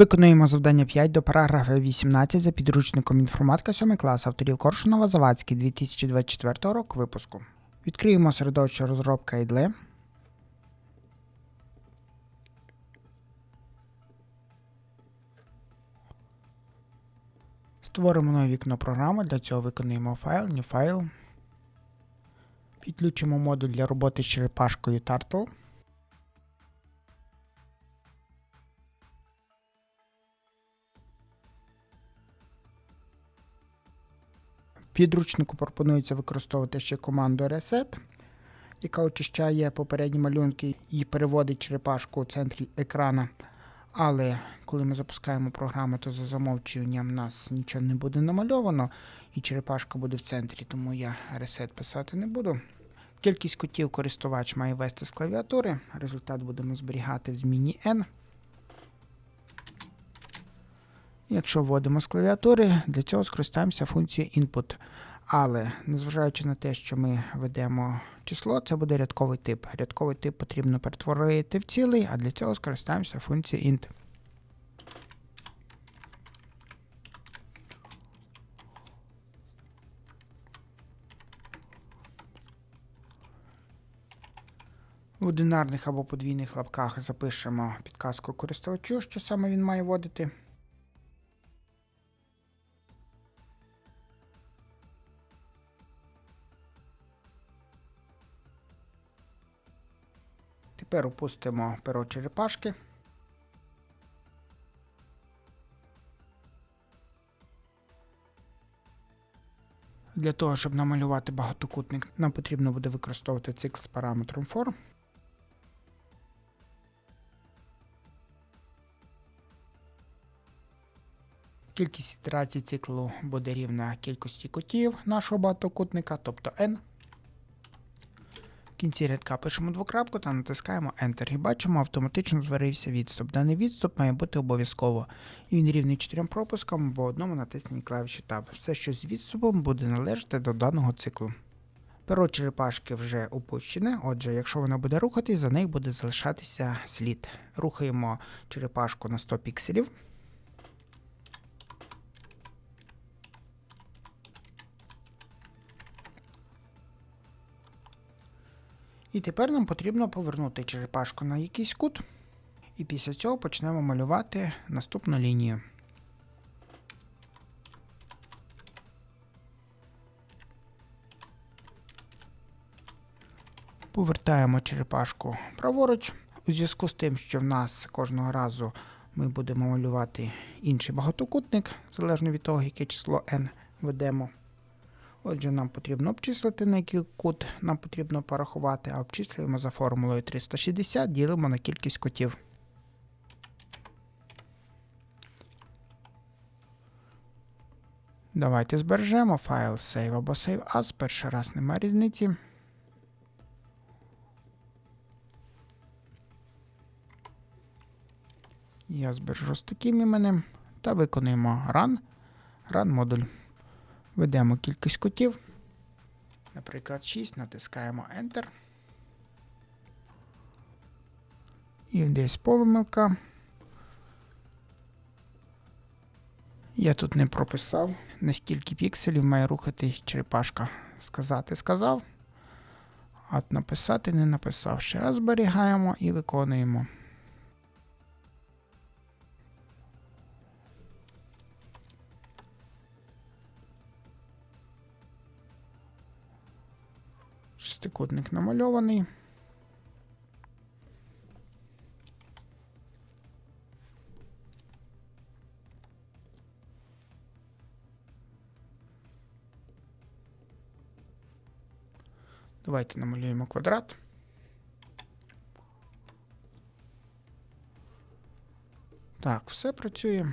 Виконуємо завдання 5 до параграфа 18 за підручником інформатика 7 клас авторів Коршунова Завадський 2024 року випуску. Відкриємо середовище розробка IDLE. Створимо нове вікно програми. Для цього виконуємо файл, new файл. Підключимо модуль для роботи з черепашкою Turtle. Підручнику пропонується використовувати ще команду Reset, яка очищає попередні малюнки і переводить черепашку у центрі екрана. Але коли ми запускаємо програму, то за замовчуванням в нас нічого не буде намальовано, і черепашка буде в центрі, тому я Reset писати не буду. Кількість котів користувач має ввести з клавіатури. Результат будемо зберігати в зміні n. Якщо вводимо з клавіатури, для цього скористаємося функцією input. Але незважаючи на те, що ми ведемо число, це буде рядковий тип. Рядковий тип потрібно перетворити в цілий, а для цього скористаємося функцією int. В одинарних або подвійних лапках запишемо підказку користувачу, що саме він має вводити. Тепер опустимо перо черепашки. Для того, щоб намалювати багатокутник, нам потрібно буде використовувати цикл з параметром for. Кількість ітерацій циклу буде рівна кількості котів нашого багатокутника, тобто n. Кінці рядка пишемо двокрапку та натискаємо Enter. І бачимо, автоматично зварився відступ. Даний відступ має бути обов'язково. І він рівний чотирьом пропускам або одному натисненні клавіші Tab. Все, що з відступом, буде належати до даного циклу. Перо черепашки вже опущене, отже, якщо вона буде рухатись, за нею буде залишатися слід. Рухаємо черепашку на 100 пікселів. І тепер нам потрібно повернути черепашку на якийсь кут. І після цього почнемо малювати наступну лінію. Повертаємо черепашку праворуч. У зв'язку з тим, що в нас кожного разу ми будемо малювати інший багатокутник, залежно від того, яке число n ведемо. Отже, нам потрібно обчислити, на який кут нам потрібно порахувати, а обчислюємо за формулою 360, ділимо на кількість котів. Давайте збережемо файл save або save as. Перший раз немає різниці. Я збережу з таким іменем та виконуємо run, run модуль. Ведемо кількість котів. Наприклад, 6, натискаємо Enter. І десь помилка. Я тут не прописав, наскільки пікселів має рухатись черепашка. Сказати сказав. А написати не написав. Ще раз зберігаємо і виконуємо. Шестикутник намальований. Давайте намалюємо квадрат. Так, все працює.